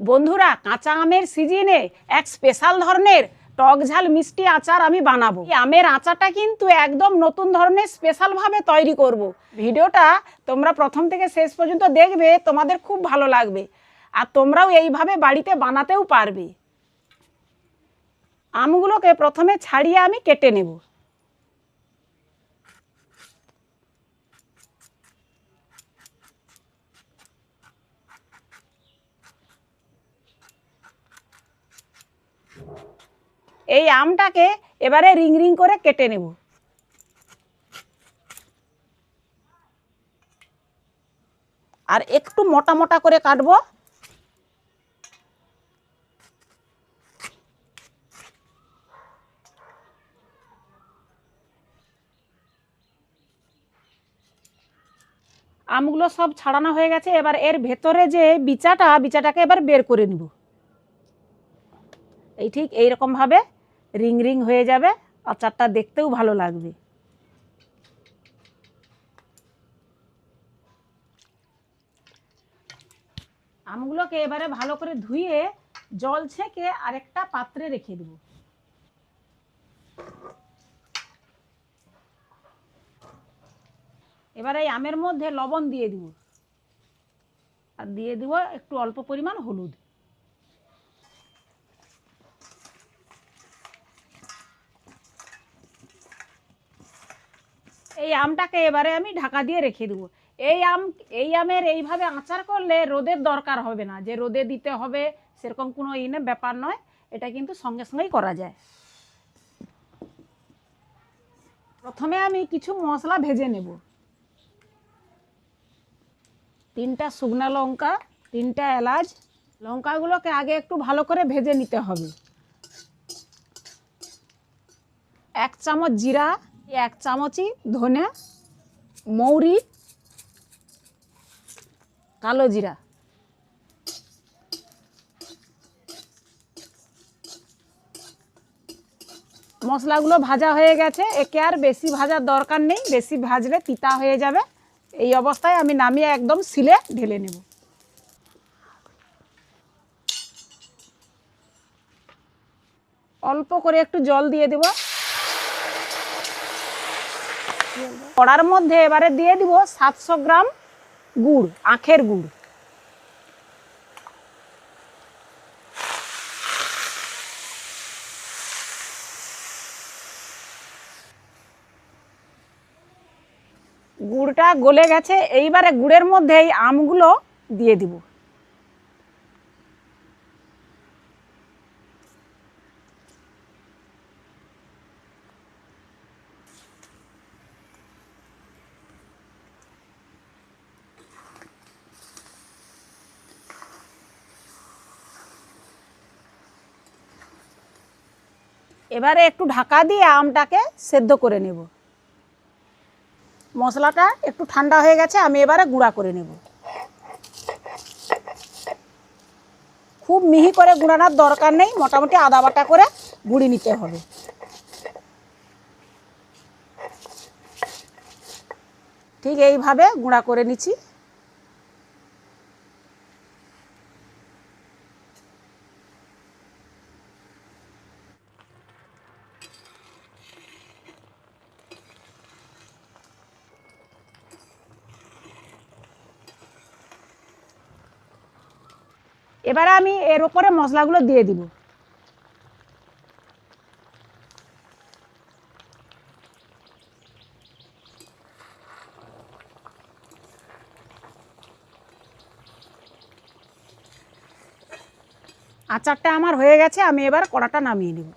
বন্ধুরা, কাঁচা আমের সিজনে এক স্পেশাল ধরনের টক ঝাল মিষ্টি আচার আমি বানাবো। এই আমের আচারটা কিন্তু একদম নতুন ধরনের স্পেশালভাবে তৈরি করব। ভিডিওটা তোমরা প্রথম থেকে শেষ পর্যন্ত দেখবে, তোমাদের খুব ভালো লাগবে। আর তোমরাও এইভাবে বাড়িতে বানাতেও পারবে। আমগুলোকে প্রথমে ছাড়িয়ে আমি কেটে নেব। এই আমটাকে এবারে রিং রিং করে কেটে নেব। আর একটু মোটা মোটা করে কাটবো। আমগুলো সব ছাড়ানো হয়ে গেছে। এবার এর ভেতরে যে বিচাটা, বিচাটাকে এবার বের করে নিব। এই ঠিক এইরকমভাবে রিং রিং হয়ে যাবে, আচারটা দেখতেও ভালো লাগবে। আমগুলোকে এবারে ভালো করে ধুয়ে জল ছেঁকে আরেকটা পাত্রে রেখে দেব। এবার এই আমের মধ্যে লবণ দিয়ে দিব। আর দিয়ে দিব একটু অল্প পরিমাণ হলুদ। এই আমটাকে এবারে আমি ঢাকা দিয়ে রেখে দেবো। এই আম, এই আমের এইভাবে আচার করলে রোদের দরকার হবে না। যে রোদে দিতে হবে, সেরকম কোনো ইনে ব্যাপার নয়। এটা কিন্তু সঙ্গে সঙ্গেই করা যায়। প্রথমে আমি কিছু মশলা ভেজে নেব। তিনটা শুকনা লঙ্কা, তিনটা এলাচ। লঙ্কাগুলোকে আগে একটু ভালো করে ভেজে নিতে হবে। এক চামচ জিরা এক চামচি ধনে, মৌরি, কালো জিরা। মশলাগুলো ভাজা হয়ে গেছে, একে আর বেশি ভাজার দরকার নেই, বেশি ভাজলে তিতা হয়ে যাবে। এই অবস্থায় আমি নামিয়ে একদম সিলে ঢেলে নেব। অল্প করে একটু জল দিয়ে দেব। কড়ার মধ্যে এবারে দিয়ে দিব সাতশো গ্রাম গুড়, আখের গুড়। গুড়টা গলে গেছে, এইবারে গুড়ের মধ্যে এই আমগুলো দিয়ে দিব। এবারে একটু ঢাকা দিয়ে আমটাকে সেদ্ধ করে নেব। মশলাটা একটু ঠান্ডা হয়ে গেছে, আমি এবারে গুঁড়া করে নেব। খুব মিহি করে গুঁড়ানোর দরকার নেই, মোটামুটি আদা বাটা করে গুঁড়ি নিতে হবে। ঠিক এইভাবে গুঁড়া করে নিচ্ছি। এবারে আমি এর ওপরে মশলাগুলো দিয়ে দিব। আচারটা আমার হয়ে গেছে, আমি এবার কড়াটা নামিয়ে নেব।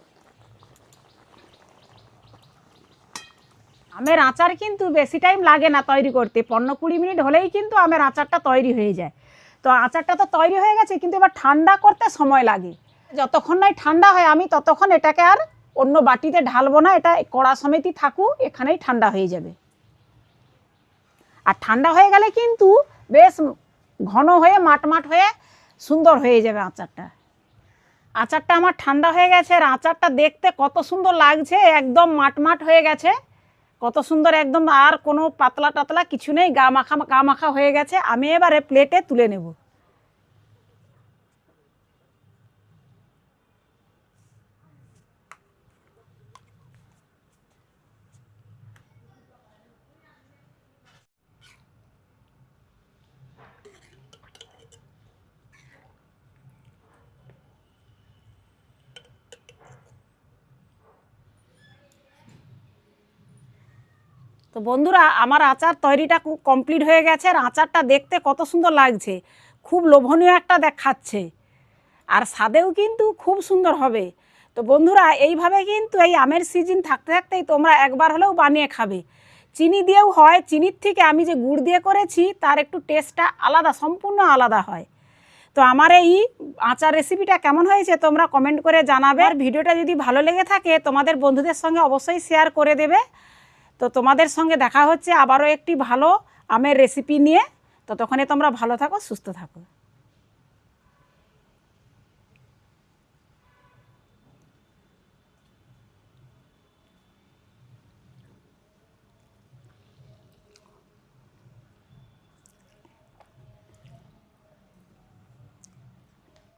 আমের আচার কিন্তু বেশি টাইম লাগে না তৈরি করতে। পনেরো কুড়ি মিনিট হলেই কিন্তু আমের আচারটা তৈরি হয়ে যায়। তো আচারটা তো তৈরি হয়ে গেছে, কিন্তু এবার ঠান্ডা করতে সময় লাগে। যতক্ষণ নয় ঠান্ডা হয়, আমি ততক্ষণ এটাকে আর অন্য বাটিতে ঢালবো না, এটা কড়া সমেতই থাকুক, এখানেই ঠান্ডা হয়ে যাবে। আর ঠান্ডা হয়ে গেলে কিন্তু বেশ ঘন হয়ে মাট মাট হয়ে সুন্দর হয়ে যাবে আচারটা। আচারটা আমার ঠান্ডা হয়ে গেছে, আর আচারটা দেখতে কত সুন্দর লাগছে, একদম মাট মাট হয়ে গেছে। কত সুন্দর একদম আর কোনো পাতলা টাতলা কিছু নেই, গা মাখা গা মাখা হয়ে গেছে। আমি এবারে প্লেটে তুলে নেব। তো বন্ধুরা, আমার আচার তৈরিটা কমপ্লিট হয়ে গেছে আর আচারটা দেখতে কত সুন্দর লাগছে। খুব লোভনীয় একটা দেখাচ্ছে। আর স্বাদেও কিন্তু খুব সুন্দর হবে। তো বন্ধুরা, এইভাবে কিন্তু এই আমের সিজন থাকতে থাকতেই তোমরা একবার হলেও বানিয়ে খাবে। চিনি দিয়েও হয়, চিনির থেকে আমি যে গুড় দিয়ে করেছি, তার একটু টেস্টটা আলাদা, সম্পূর্ণ আলাদা হয়। তো আমার এই আচার রেসিপিটা কেমন হয়েছে তোমরা কমেন্ট করে জানাবে। আর ভিডিওটা যদি ভালো লেগে থাকে, তোমাদের বন্ধুদের সঙ্গে অবশ্যই শেয়ার করে দেবে। তো তোমাদের সঙ্গে দেখা হচ্ছে আবারও একটি ভালো আমের রেসিপি নিয়ে। ততক্ষণে তোমরা ভালো থাকো, সুস্থ থাকো।